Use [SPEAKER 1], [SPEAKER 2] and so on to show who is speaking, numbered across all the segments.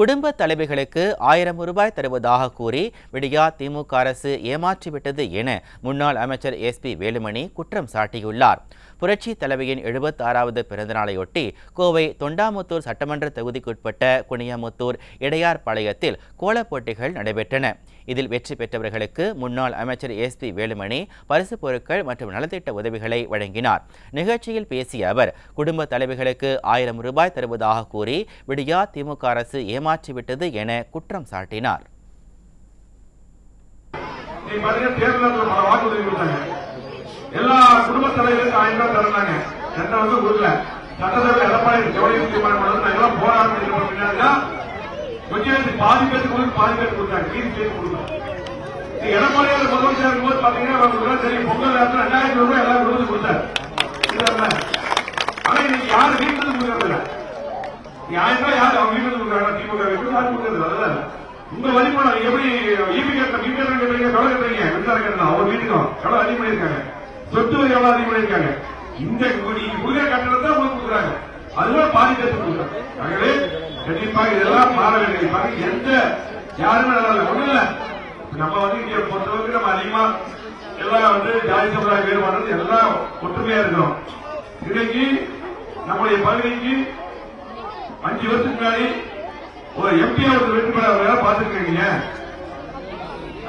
[SPEAKER 1] குடும்ப தலைவிகளுக்கு ஆயிரம் ரூபாய் தருவதாக கூறி விடியா திமுக அரசு ஏமாற்றிவிட்டது என முன்னாள் அமைச்சர் எஸ் பி வேலுமணி குற்றம் சாட்டியுள்ளார். புரட்சி தலைவியின் எழுபத்தாறாவது பிறந்தநாளையொட்டி கோவை தொண்டாமுத்தூர் சட்டமன்ற தொகுதிக்குட்பட்ட குனியமுத்தூர் இடையார் பாளையத்தில் கோலப் போட்டிகள் நடைபெற்றன. இதில் வெற்றி பெற்றவர்களுக்கு முன்னாள் அமைச்சர் எஸ் பி வேலுமணி பரிசு பொருட்கள் மற்றும் நலத்திட்ட உதவிகளை வழங்கினார். நிகழ்ச்சியில் பேசிய அவர் குடும்ப தலைவிகளுக்கு ஆயிரம் ரூபாய் தருவதாக கூறி விடியா திமுக அரசு ஏமாற்றிவிட்டது என குற்றம் சாட்டினார்.
[SPEAKER 2] எல்லா குடும்ப தலைவருக்கும் ஆயிரம் ரூபாய் தரலாங்க எந்த வந்து கொடுக்கல சட்டசபை எடப்பாடி பாதி பேருக்கு கொடுத்து பாதி பேருக்கு கொடுத்தாங்க. மீதி பேருக்கு எடப்பாடியார் முதலமைச்சர் இருக்கும்போது பாத்தீங்கன்னா சரி பொங்கல் நேரத்தில் ரெண்டாயிரம் ரூபாய் எல்லாரும் கொடுத்து கொடுத்தாரு. ஆனா இன்னைக்கு யாரும் வீட்டுக்கு ஆயிரம் ரூபாய் யாரு அவங்க கொடுக்குறாங்க திமுக யாரும் கொடுக்கறது அதுதான். உங்க வழிபாடு எப்படி ஈபி கட்ட மீட்டர் கட்டுறீங்க எவ்வளவு கட்டுறீங்க? மின்சாரம் அவர் வீட்டுக்கும் எவ்வளவு அதிகம் சொத்து வரி எவ்வளவு அதிகம் இந்த கொடுக்குற கட்டணத்தை உங்களுக்கு கொடுக்குறாங்க. பாதி பேருக்கு கொடுக்குறாங்க. கண்டிப்பாக இதெல்லாம் மாற வேண்டிய பாருங்க எந்த யாருமே நல்லா இல்லை ஒண்ணும் இல்ல. நம்ம வந்து இங்க பொறுத்தவரைக்கும் நம்ம அதிகமா எல்லாம் வந்து ஜாதி சமுதாய வேறுபாடு எல்லாம் ஒற்றுமையா இருக்கிறோம். இன்னைக்கு நம்முடைய பகுதிக்கு அஞ்சு வருஷத்துக்கு முன்னாடி ஒரு எம்பி அவர்கள் வெற்றி பெற பார்த்துருக்கீங்க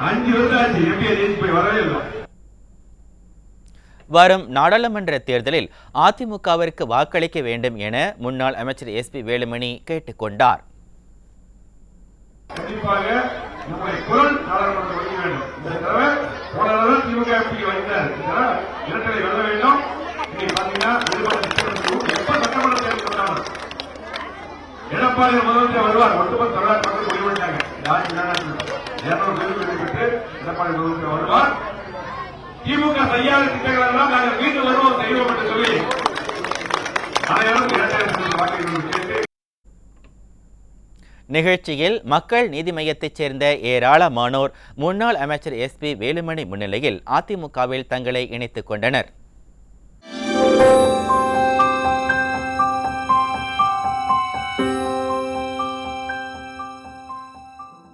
[SPEAKER 2] அஞ்சு வருஷம் ஆச்சு. எம்பி ஜெயிச்சு போய் வரவே இல்லை.
[SPEAKER 1] வரும் நாடாளுமன்ற தேர்தலில் அதிமுகவிற்கு வாக்களிக்க வேண்டும் என முன்னாள் அமைச்சர் எஸ் பி வேலுமணி கேட்டுக்கொண்டார்
[SPEAKER 2] எடப்பாடி முதலமைச்சர் வருவார். ஒட்டுமொத்த தமிழ்நாட்டு மக்கள் முடிவு பண்ணிட்டாங்க எடப்பாடி முதலமைச்சர் வருவார். திமுக சரியான திட்டங்கள் எல்லாம் நாங்கள் வீட்டில் வருவோம் செய்வோம் என்று சொல்லி அனைவரும் இரண்டாயிரத்தி வாக்குகள் கேட்டு
[SPEAKER 1] நிகழ்ச்சியில் மக்கள் நீதி மையத்தைச் சேர்ந்த ஏராளமானோர் முன்னாள் அமைச்சர் எஸ் பி வேலுமணி முன்னிலையில் அதிமுகவில் தங்களை இணைத்துக் கொண்டனர்.